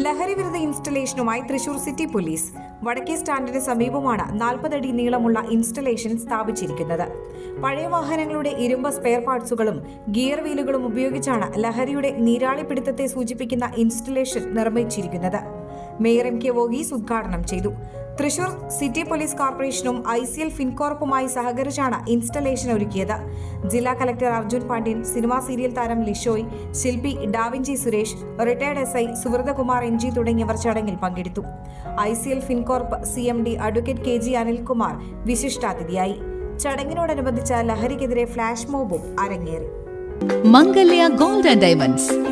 ലഹരി വിരുദ്ധ ഇൻസ്റ്റലേഷനുമായി Thrissur city police വടക്കേ സ്റ്റാൻഡിന് സമീപമാണ് നാൽപ്പതടി നീളമുള്ള ഇൻസ്റ്റലേഷൻ സ്ഥാപിച്ചിരിക്കുന്നത്. പഴയ വാഹനങ്ങളുടെ ഇരുമ്പ് സ്പെയർ പാർട്സുകളും ഗിയർ വീലുകളും ഉപയോഗിച്ചാണ് ലഹരിയുടെ നീരാളിപ്പിടുത്തത്തെ സൂചിപ്പിക്കുന്ന ഇൻസ്റ്റലേഷൻ നിർമ്മിച്ചിരിക്കുന്നത്. മേയർ എം കെ വോഗീസ് ഉദ്ഘാടനം ചെയ്തു. തൃശൂർ സിറ്റി പോലീസ് കോർപ്പറേഷനും ഐ സി എൽ ഫിൻകോർപ്പുമായി സഹകരിച്ചാണ് ഇൻസ്റ്റലേഷൻ ഒരുക്കിയത്. ജില്ലാ collector Arjun Pandian cinema serial താരം ലിഷോയ് ശില്പി Davinci Suresh retired S I Suhruthakumar N G തുടങ്ങിയവർ ചടങ്ങിൽ പങ്കെടുത്തു. I C L Fincorp C M D advocate K G Anilkumar വിശിഷ്ടാതിഥിയായി. ചടങ്ങിനോടനുബന്ധിച്ച ലഹരിക്കെതിരെ ഫ്ലാഷ് മോബും അരങ്ങേറി. Mangalya gold and diamonds.